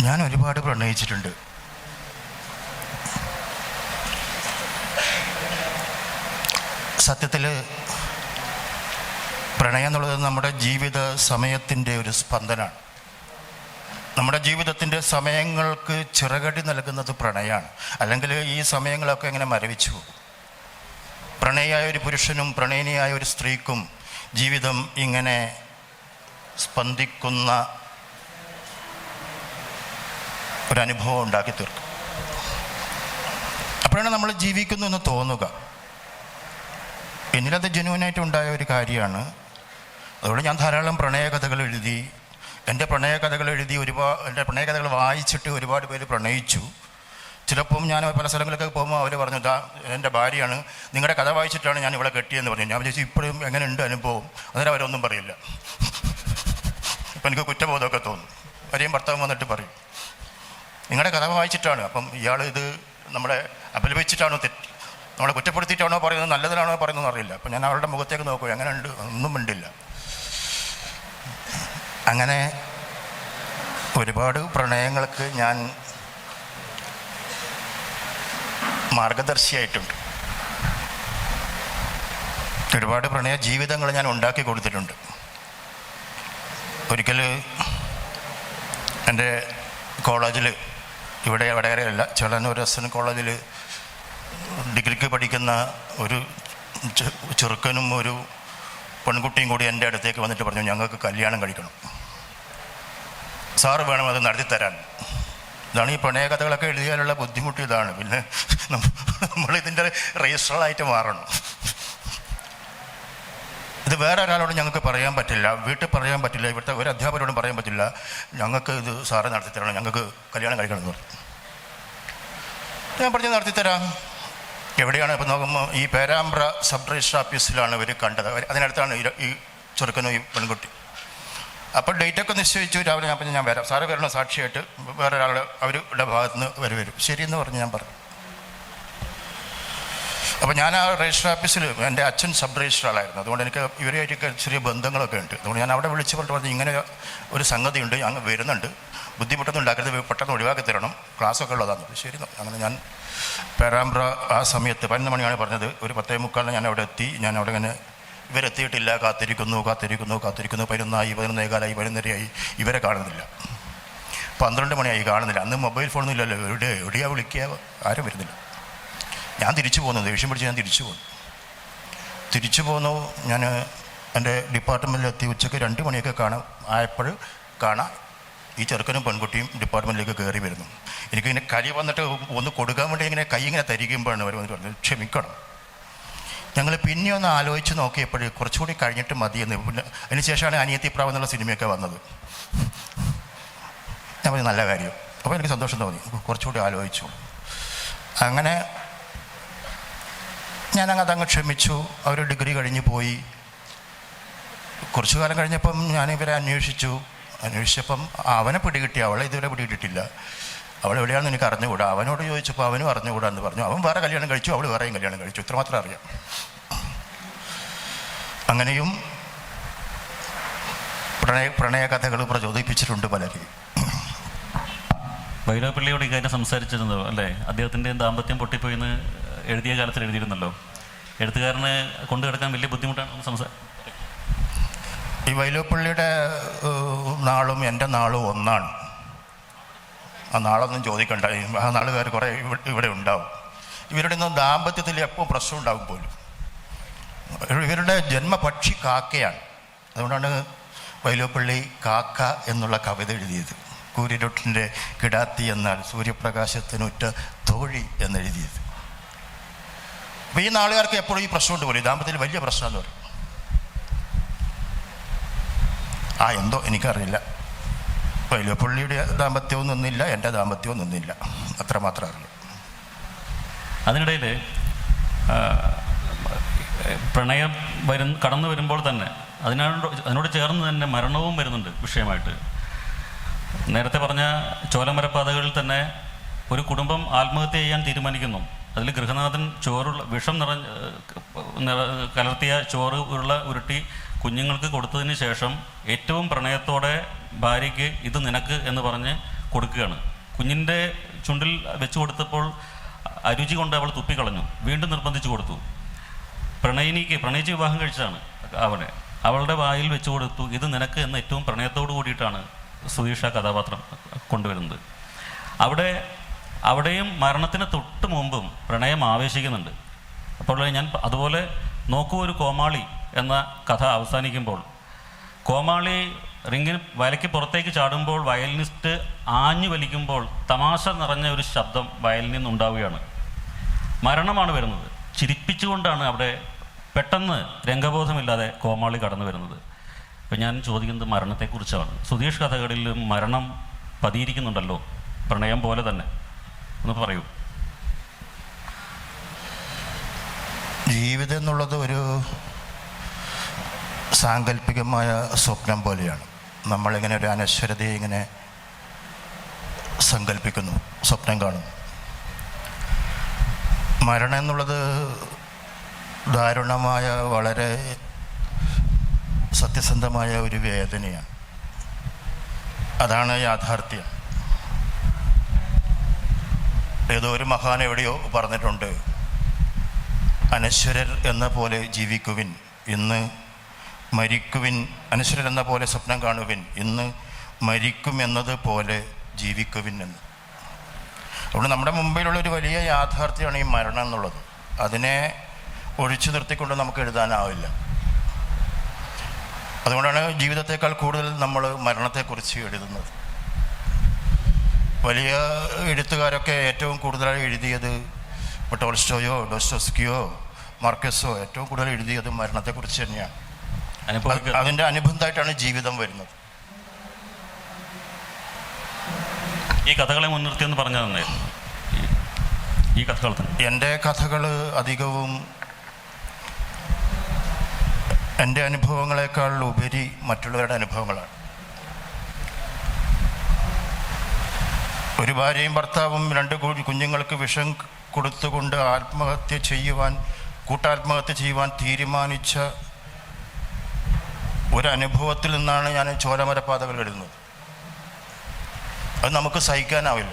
ഞാൻ ഒരുപാട് പ്രണയിച്ചിട്ടുണ്ട്. സത്യത്തിൽ പ്രണയം എന്നുള്ളത് നമ്മുടെ ജീവിത സമയത്തിന്റെ ഒരു സ്പന്ദനാണ്. നമ്മുടെ ജീവിതത്തിന്റെ സമയങ്ങൾക്ക് ചിറകടി നൽകുന്നത് പ്രണയമാണ്. അല്ലെങ്കിൽ ഈ സമയങ്ങളൊക്കെ ഇങ്ങനെ മരവിച്ചു പോകും. പ്രണയിയായ ഒരു പുരുഷനും പ്രണയിനിയായ ഒരു സ്ത്രീക്കും ജീവിതം ഇങ്ങനെ സ്പന്ദിക്കുന്ന ഒരനുഭവം ഉണ്ടാക്കി തീർക്കും. അപ്പോഴാണ് നമ്മൾ ജീവിക്കുന്നു എന്ന് തോന്നുക. എന്നിലത് ജനുവനായിട്ട് ഉണ്ടായ ഒരു കാര്യമാണ്. അതുകൊണ്ട് ഞാൻ ധാരാളം പ്രണയകഥകൾ എഴുതി എന്റെ പ്രണയകഥകൾ എഴുതി ഒരുപാട് എന്റെ പ്രണയകഥകൾ വായിച്ചിട്ട് ഒരുപാട് പേര് പ്രണയിച്ചു. ചിലപ്പം ഞാൻ പല സ്ഥലങ്ങളിലൊക്കെ പോകുമ്പോൾ അവർ പറഞ്ഞു ദാ എന്റെ ഭാര്യയാണ് നിങ്ങളുടെ കഥ വായിച്ചിട്ടാണ് ഞാൻ ഇവിടെ കെട്ടിയെന്ന് പറഞ്ഞു. ഞാൻ വിചാരിച്ചു ഇപ്പോഴും എങ്ങനെ ഉണ്ട് അനുഭവം? അന്നേരം അവരൊന്നും പറയില്ല. ഇപ്പം എനിക്ക് കുറ്റബോധമൊക്കെ തോന്നും. അവരെയും ഭർത്താവ് വന്നിട്ട് പറയും നിങ്ങളുടെ കഥ വായിച്ചിട്ടാണ്. അപ്പം ഇയാൾ ഇത് നമ്മളെ അപലപിച്ചിട്ടാണോ തെറ്റ് നമ്മളെ കുറ്റപ്പെടുത്തിയിട്ടാണോ പറയുന്നത് നല്ലതിനാണോ പറയുന്നത് അറിയില്ല. അപ്പം ഞാൻ അവരുടെ മുഖത്തേക്ക് നോക്കും. എങ്ങനെയുണ്ട്? ഒന്നും മിണ്ടില്ല. അങ്ങനെ ഒരുപാട് പ്രണയങ്ങൾക്ക് ഞാൻ മാർഗദർശിയായിട്ടുണ്ട്. ഒരുപാട് പ്രണയ ജീവിതങ്ങൾ ഞാൻ ഉണ്ടാക്കി കൊടുത്തിട്ടുണ്ട്. ഒരിക്കൽ എന്റെ കോളേജിൽ ഇവിടെ വടകരയല്ല. ചെളനൂർ എസ് എൻ കോളേജിൽ ഡിഗ്രിക്ക് പഠിക്കുന്ന ഒരു ചെറുക്കനും ഒരു പെൺകുട്ടിയും കൂടി എന്റെ അടുത്തേക്ക് വന്നിട്ട് പറഞ്ഞു ഞങ്ങൾക്ക് കല്യാണം കഴിക്കണം. സാറ് വേണം അത് നടത്തിത്തരാൻ ഇതാണ് ഈ പ്രണയകഥകളൊക്കെ എഴുതിയാലുള്ള ബുദ്ധിമുട്ട് ഇതാണ്. പിന്നെ നമ്മൾ ഇതിന്റെ രജിസ്റ്ററായിട്ട് മാറണം. ഇത് വേറെ ഒരാളോട് ഞങ്ങൾക്ക് പറയാൻ പറ്റില്ല. വീട്ടിൽ പറയാൻ പറ്റില്ല. ഇവിടുത്തെ ഒരു അധ്യാപകരോടും പറയാൻ പറ്റില്ല. ഞങ്ങൾക്ക് ഇത് സാറ് നടത്തിത്തരണം ഞങ്ങൾക്ക് കല്യാണം കഴിക്കണം എന്ന് പറഞ്ഞു. ഞാൻ പറഞ്ഞു നടത്തിത്തരാം എവിടെയാണ് ഇപ്പം നോക്കുമ്പോൾ ഈ പേരാമ്പ്ര സബ് രജിസ്റ്റർ ഓഫീസിലാണ് ഇവർ കണ്ടത്. അതിനടുത്താണ് ഈ ചെറുക്കനും ഈ പെൺകുട്ടി. അപ്പോൾ ഡേറ്റൊക്കെ നിശ്ചയിച്ചു. രാവിലെ ഞാൻ പറഞ്ഞു ഞാൻ വരാം. സാറ് വരണ സാക്ഷിയായിട്ട്. വേറെ ഒരാൾ അവരുടെ ഭാഗത്തുനിന്ന് വരും വരും ശരിയെന്ന് പറഞ്ഞ് ഞാൻ പറഞ്ഞു. അപ്പോൾ ഞാൻ ആ രജിസ്റ്റർ ഓഫീസിൽ എന്റെ അച്ഛൻ സബ് രജിസ്ട്രാളായിരുന്നു അതുകൊണ്ട് എനിക്ക് ഇവരുമായിട്ടൊക്കെ ചെറിയ ബന്ധങ്ങളൊക്കെ ഉണ്ട്. അതുകൊണ്ട് ഞാൻ അവിടെ വിളിച്ച് പറഞ്ഞിട്ട് പറഞ്ഞു ഇങ്ങനെ ഒരു സംഗതിയുണ്ട് അങ്ങ് വരുന്നുണ്ട്. ബുദ്ധിമുട്ടൊന്നും ഉണ്ടാക്കരുത് പെട്ടെന്ന് ഒഴിവാക്കി തരണം. ക്ലാസ്സൊക്കെ ഉള്ളതാണ്. ശരി. അങ്ങനെ ഞാൻ പേരാമ്പ്ര ആ സമയത്ത് പതിനൊന്ന് മണിയാണ് പറഞ്ഞത്. ഒരു പത്തേ മുക്കാലിന് ഞാൻ അവിടെ എത്തി. ഞാൻ അവിടെ ഇങ്ങനെ ഇവരെത്തിയിട്ടില്ല. കാത്തിരിക്കുന്നു കാത്തിരിക്കുന്നു കാത്തിരിക്കുന്നു. പതിനൊന്നായി പതിനൊന്നേകാലായി പതിനൊന്നരയായി. ഇവരെ കാണുന്നില്ല. പന്ത്രണ്ട് മണിയായി കാണുന്നില്ല. അന്ന് മൊബൈൽ ഫോണൊന്നും ഇല്ലല്ലോ. എവിടെ എവിടെയാണ് വിളിക്കുക? ആരും വരുന്നില്ല. ഞാൻ തിരിച്ചു പോന്നു. ദേഷ്യം പിടിച്ച് ഞാൻ തിരിച്ചു പോന്നു. തിരിച്ചു പോന്നു. ഞാൻ എന്റെ ഡിപ്പാർട്ട്മെന്റിലെത്തി ഉച്ചയ്ക്ക് രണ്ട് മണിയൊക്കെ കാണാം. ആയപ്പോൾ കാണാം. ഈ ചെറുക്കനും പെൺകുട്ടിയും ഡിപ്പാർട്ട്മെന്റിലേക്ക് കയറി വരുന്നു. എനിക്കിങ്ങനെ കരി വന്നിട്ട് ഒന്ന് കൊടുക്കാൻ വേണ്ടി ഇങ്ങനെ കൈ ഇങ്ങനെ തരികുമ്പോഴാണ് അവർ വന്നിട്ട് പറഞ്ഞത് ക്ഷമിക്കണം. ഞങ്ങൾ പിന്നെ ഒന്ന് ആലോചിച്ച് നോക്കിയപ്പോൾ കുറച്ചുകൂടി കഴിഞ്ഞിട്ട് മതിയെന്ന്. പിന്നെ അതിന് ശേഷമാണ് അനിയത്തി പ്രാവ് എന്നുള്ള സിനിമയൊക്കെ വന്നത്. ഞാൻ പറഞ്ഞു നല്ല കാര്യം. അപ്പോൾ എനിക്ക് സന്തോഷം തോന്നി. കുറച്ചുകൂടി ആലോചിച്ചു. അങ്ങനെ ഞാൻ അങ്ങ് അതങ്ങ് ക്ഷമിച്ചു. അവർ ഡിഗ്രി കഴിഞ്ഞ് പോയി. കുറച്ചു കാലം കഴിഞ്ഞപ്പം ഞാൻ ഇവരെ അന്വേഷിച്ചു. അന്വേഷിച്ചപ്പം അവനെ പിടികിട്ടി. അവളെ ഇതുവരെ പിടികിട്ടിട്ടില്ല. അവൾ എവിടെയാണെന്ന് എനിക്ക് അറിഞ്ഞുകൂടാ. അവനോട് ചോദിച്ചപ്പോൾ അവനും അറിഞ്ഞുകൂടാ എന്ന് പറഞ്ഞു. അവൻ വേറെ കല്യാണം കഴിച്ചു അവൾ വേറെയും കല്യാണം കഴിച്ചു. ഇത്രമാത്രം അറിയാം. അങ്ങനെയും പ്രണയ പ്രണയ കഥകൾ പ്രചോദിപ്പിച്ചിട്ടുണ്ട് പലരെയും ഭൈരവപ്പള്ളിയോട് ഇക്കാര്യം സംസാരിച്ചിരുന്നു അല്ലേ? അദ്ദേഹത്തിന്റെ ദാമ്പത്യം പൊട്ടിപ്പോയിന്ന് എഴുതിയ കാലത്തിൽ എഴുതിയിരുന്നല്ലോ. എഴുത്തുകാരന് കൊണ്ടു കിടക്കാൻ വലിയ ബുദ്ധിമുട്ടാണ് സംസാരം ഈ വൈലോപ്പള്ളിയുടെ നാളും എന്റെ നാളും ഒന്നാണ്. ആ നാളൊന്നും ചോദിക്കണ്ട. ആ നാളുകാർ കുറേ ഇവ- ഇവിടെ ഉണ്ടാവും. ഇവരുടെ ഒന്നും ദാമ്പത്യത്തിൽ എപ്പോൾ പ്രശ്നം ഉണ്ടാകും പോലും. ഇവരുടെ ജന്മപക്ഷി കാക്കയാണ്. അതുകൊണ്ടാണ് വൈലോപ്പള്ളി കാക്ക എന്നുള്ള കവിത എഴുതിയത്. കൂരിരുട്ടിന്റെ കിടാത്തി എന്നാൽ സൂര്യപ്രകാശത്തിനുറ്റ തോഴി എന്നെഴുതിയത്. അപ്പോൾ ഈ നാളുകാർക്ക് എപ്പോഴും ഈ പ്രശ്നമുണ്ട് പോലും. ദാമ്പത്യത്തിൽ വലിയ പ്രശ്നം എന്ന് പറയും. ആ എന്തോ എനിക്കറിയില്ല. വൈലപ്പള്ളിയുടെ ദാമ്പത്യവും നിന്നില്ല എന്റെ ദാമ്പത്യവും നിന്നില്ല. അത്രമാത്രം അറിയാം. അതിനിടയിൽ പ്രണയം വരും കടന്നു വരുമ്പോൾ തന്നെ അതിനോട് അതിനോട് ചേർന്ന് തന്നെ മരണവും വരുന്നുണ്ട് വിഷയമായിട്ട്. നേരത്തെ പറഞ്ഞ ചോലമരപ്പാതകളിൽ തന്നെ ഒരു കുടുംബം ആത്മഹത്യ ചെയ്യാൻ തീരുമാനിക്കുന്നു. അതിൽ ഗൃഹനാഥൻ ചോറുള്ള വിഷം നിറഞ്ഞ നിറ കലർത്തിയ ചോറ് ഉള്ള ഉരുട്ടി കുഞ്ഞുങ്ങൾക്ക് കൊടുത്തതിന് ശേഷം ഏറ്റവും പ്രണയത്തോടെ ഭാര്യയ്ക്ക് ഇത് നിനക്ക് എന്ന് പറഞ്ഞ് കൊടുക്കുകയാണ്. കുഞ്ഞിന്റെ ചുണ്ടിൽ വെച്ച് കൊടുത്തപ്പോൾ അരുചി കൊണ്ട് അവൾ തുപ്പിക്കളഞ്ഞു വീണ്ടും നിർബന്ധിച്ചു കൊടുത്തു. പ്രണയിനിക്ക് പ്രണയിച്ച് വിവാഹം കഴിച്ചതാണ് അവനെ. അവളുടെ വായിൽ വെച്ച് കൊടുത്തു. ഇത് നിനക്ക് എന്ന് ഏറ്റവും പ്രണയത്തോടു കൂടിയിട്ടാണ് സുധീഷ കഥാപാത്രം കൊണ്ടുവരുന്നത്. അവിടെ അവിടെയും മരണത്തിന് തൊട്ട് മുമ്പും പ്രണയം ആവേശിക്കുന്നുണ്ട്. അപ്പോൾ ഞാൻ അതുപോലെ നോക്കൂ ഒരു കോമാളി എന്ന കഥ അവസാനിക്കുമ്പോൾ. കോമാളി റിങ്ങിന് വലയ്ക്ക് പുറത്തേക്ക് ചാടുമ്പോൾ വയലിനിസ്റ്റ് ആഞ്ഞു വലിക്കുമ്പോൾ തമാശ നിറഞ്ഞ ഒരു ശബ്ദം വയലിൽ നിന്നുണ്ടാവുകയാണ്. മരണമാണ് വരുന്നത്. ചിരിപ്പിച്ചുകൊണ്ടാണ് അവിടെ പെട്ടെന്ന് രംഗബോധമില്ലാതെ കോമാളി കടന്നു വരുന്നത്. അപ്പം ഞാൻ ചോദിക്കുന്നത് മരണത്തെക്കുറിച്ചാണ്. സുധീഷ് കഥകളിലും മരണം പതിയിരിക്കുന്നുണ്ടല്ലോ. പ്രണയം പോലെ തന്നെ. ഒന്ന് പറയൂ. ജീവിതം എന്നുള്ളത് ഒരു സാങ്കല്പികമായ സ്വപ്നം പോലെയാണ്. നമ്മളിങ്ങനെ ഒരു അനശ്വരതയെ ഇങ്ങനെ സങ്കല്പിക്കുന്നു സ്വപ്നം കാണുന്നു. മരണം എന്നുള്ളത് ദാരുണമായ വളരെ സത്യസന്ധമായ ഒരു വേദനയാണ്. അതാണ് യാഥാർത്ഥ്യം. ഏതോ ഒരു മഹാൻ എവിടെയോ പറഞ്ഞിട്ടുണ്ട്. അനശ്വരർ എന്ന പോലെ ജീവിക്കുവിൻ. ഇന്ന് മരിക്കുവിൻ. അനശ്വരൻ എന്ന പോലെ സ്വപ്നം കാണുവിൻ. ഇന്ന് മരിക്കും എന്നത് പോലെ ജീവിക്കുവിൻ എന്ന്. അതുകൊണ്ട് നമ്മുടെ മുമ്പിലുള്ള ഒരു വലിയ യാഥാർത്ഥ്യമാണ് ഈ മരണം എന്നുള്ളത്. അതിനെ ഒഴിച്ചു നിർത്തിക്കൊണ്ട് നമുക്ക് എഴുതാനാവില്ല. അതുകൊണ്ടാണ് ജീവിതത്തെക്കാൾ കൂടുതൽ നമ്മൾ മരണത്തെക്കുറിച്ച് എഴുതുന്നത്. വലിയ എഴുത്തുകാരൊക്കെ ഏറ്റവും കൂടുതലായി എഴുതിയത് ഇപ്പോൾ ടോൾസ്റ്റോയോ ഡോസ്റ്റോസ്കിയോ മാർക്കസോ ഏറ്റവും കൂടുതൽ എഴുതിയത് മരണത്തെക്കുറിച്ച് തന്നെയാണ്. അതിന്റെ അനുബന്ധമായിട്ടാണ് ജീവിതം വരുന്നത്. ഈ കഥകളെ മുൻനിർത്തി എന്ന് നന്നായിരുന്നു. ഈ- കഥകൾ എന്റെ കഥകൾ അധികവും എന്റെ അനുഭവങ്ങളെക്കാൾ ഉപരി മറ്റുള്ളവരുടെ അനുഭവങ്ങളാണ്. ഒരു ഭാര്യയും ഭർത്താവും രണ്ട് കുഞ്ഞുങ്ങൾക്ക് വിഷം കൊടുത്തുകൊണ്ട് ആത്മഹത്യ ചെയ്യുവാൻ കൂട്ടാത്മഹത്യ ചെയ്യുവാൻ തീരുമാനിച്ച ഒരനുഭവത്തിൽ നിന്നാണ് ഞാൻ ചോരമരപാതകൾ എഴുതുന്നത് അത് നമുക്ക് സഹിക്കാനാവില്ല.